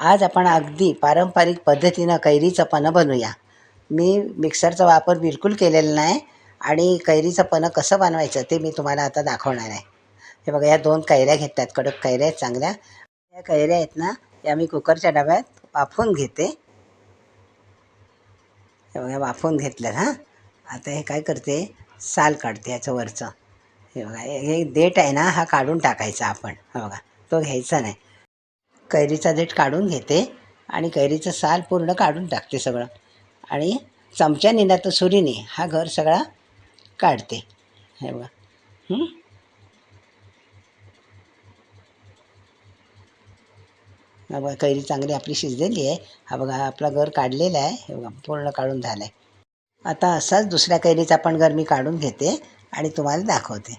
आज आपण अगदी पारंपरिक पद्धतीनं कैरीचं पन्हं बनवूया. मी मिक्सरचा वापर बिलकुल केलेला नाही आणि कैरीचं पन्हं कसं बनवायचं ते मी तुम्हाला आता दाखवणार आहे. हे बघा या दोन कैऱ्या घेतात कडक कैऱ्या आहेत चांगल्या. या कैऱ्या आहेत ना या मी कुकरच्या डब्यात वाफवून घेते. हे बघा वाफवून घेतलं हां. आता हे काय करते साल काढते याचं वरचं. हे बघा हे हे देठ आहे ना हा काढून टाकायचा आपण. हा बघा तो घ्यायचा नाही. कैरीचा देठ काढून घेते आणि कैरीचं साल पूर्ण काढून टाकते सगळं. आणि चमच्याने ना तर सुरीने हा घर सगळा काढते. हे बघा. हा बघा कैरी चांगली आपली शिजलेली आहे. हा बघा आपला घर काढलेला आहे. हे बघा पूर्ण काढून झाला आहे आता असाच दुसऱ्या कैरीचा पण घर मी काढून घेते आणि तुम्हाला दाखवते.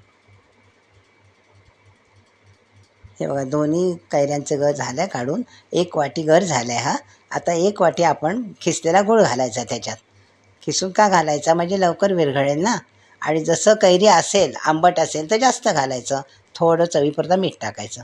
हे बघा दोन्ही कैऱ्यांचं गर झालं काढून. एक वाटी गर झालं आहे हा. आता एक वाटी आपण खिसलेला गूळ घालायचा त्याच्यात. खिसून का घालायचा? म्हणजे लवकर विरघळेल ना. आणि जसं कैरी असेल आंबट असेल तर जास्त घालायचं. थोडं चवीपुरता मीठ टाकायचं.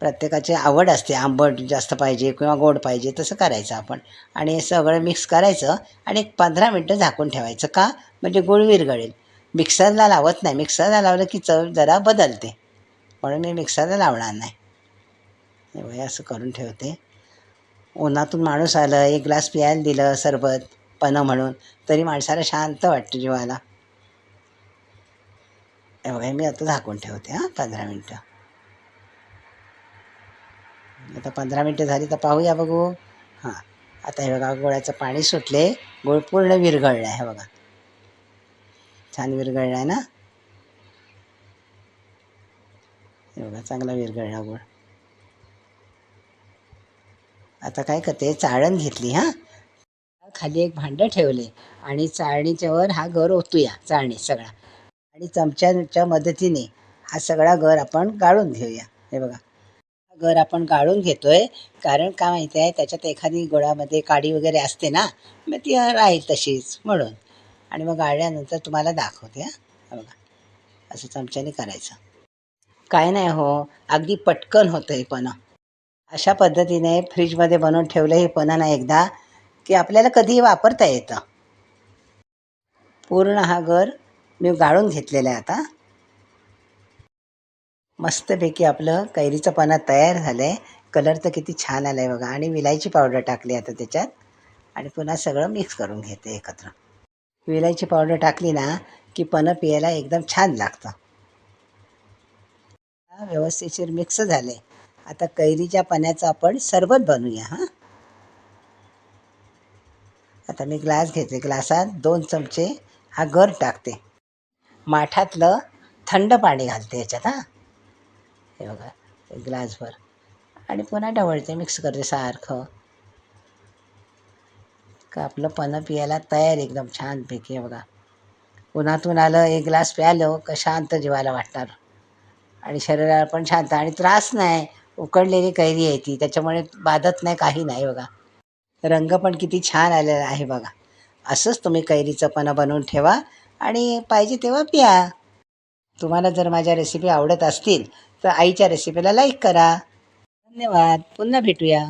प्रत्येकाची आवड असते. आंबट जास्त पाहिजे किंवा गोड पाहिजे तसं करायचं आपण. आणि हे सगळं मिक्स करायचं आणि एक पंधरा मिनटं झाकून ठेवायचं. का? म्हणजे गुळ विरघळेल. मिक्सरला लावत नाही. मिक्सरला लावलं की चव जरा बदलते. पण मी मिक्सरला लावणार नाही. एवढे असं करून ठेवते. उन्हातून माणूस आलं एक ग्लास प्यायला दिलं सरबत पनं म्हणून तरी माणसाला शांत वाटतं जीवाला. एवढे मी आता झाकून ठेवते हां पंधरा मिनटं. आता पंधरा मिनटं झाली तर पाहूया बघू. हां आता हे बघा गोळ्याचं पाणी सुटले. गोळ पूर्ण विरघळलं आहे हे बघा. छान विरघळलं आहे ना? हे बघा चांगला विरघळला गोळ आता काय करते? चाळण घेतली हां? खाली एक भांडं ठेवले आणि चाळणीच्यावर हा गर ओतूया चाळणी सगळा. आणि चमच्याच्या मदतीने हा सगळा गर आपण गाळून घेऊया. हे बघा. हा गर आपण गाळून घेतोय. कारण का माहिती आहे? त्याच्यात एखादी गोळामध्ये काडी वगैरे असते ना मग ती राहील तशीच म्हणून. आणि मग गाळल्यानंतर तुम्हाला दाखवते हां. हे बघा. असं चमच्याने करायचं. काय नाही हो अगदी पटकन होतं हे पण. अशा पद्धतीने फ्रीजमध्ये बनवून ठेवलं हे पणं ना एकदा की आपल्याला कधीही वापरता येतं. पूर्ण हा घर मी गाळून घेतलेला आहे आता. मस्तपैकी आपलं कैरीचं पानं तयार झालं आहे कलर तर किती छान आला आहे बघा. आणि विलायची पावडर टाकली आता त्याच्यात. आणि पुन्हा सगळं मिक्स करून घेते एकत्र. विलायची पावडर टाकली ना की पनं पियाला एकदम छान लागतं. व्यवस्थितशीर मिक्स झाले. आता कैरीच्या पाण्याचं आपण सरबत बनवूया हां. आता मी ग्लास घेते. ग्लासात दोन चमचे हा गर टाकते. माठातलं थंड पाणी घालते याच्यात हां. हे बघा एक ग्लासभर. आणि पुन्हा ढवळते मिक्स करते सारखं. का आपलं पानं पियाला तयार एकदम छानपैकी बघा. उन्हातून आलं एक ग्लास प्यालं का शांत जीवाला वाटणार. आणि शरीराला पण शांत आणि त्रास नाही. उकडलेली कैरी आहे ती. त्याच्यामुळे बाधत नाही काही नाही बघा. रंग पण किती छान आलेला आहे बघा. असंच तुम्ही कैरीचं पन्हं बनवून ठेवा आणि पाहिजे तेव्हा प्या. तुम्हाला जर माझ्या रेसिपी आवडत असतील तर आईच्या रेसिपीला लाईक करा. धन्यवाद. पुन्हा भेटूया.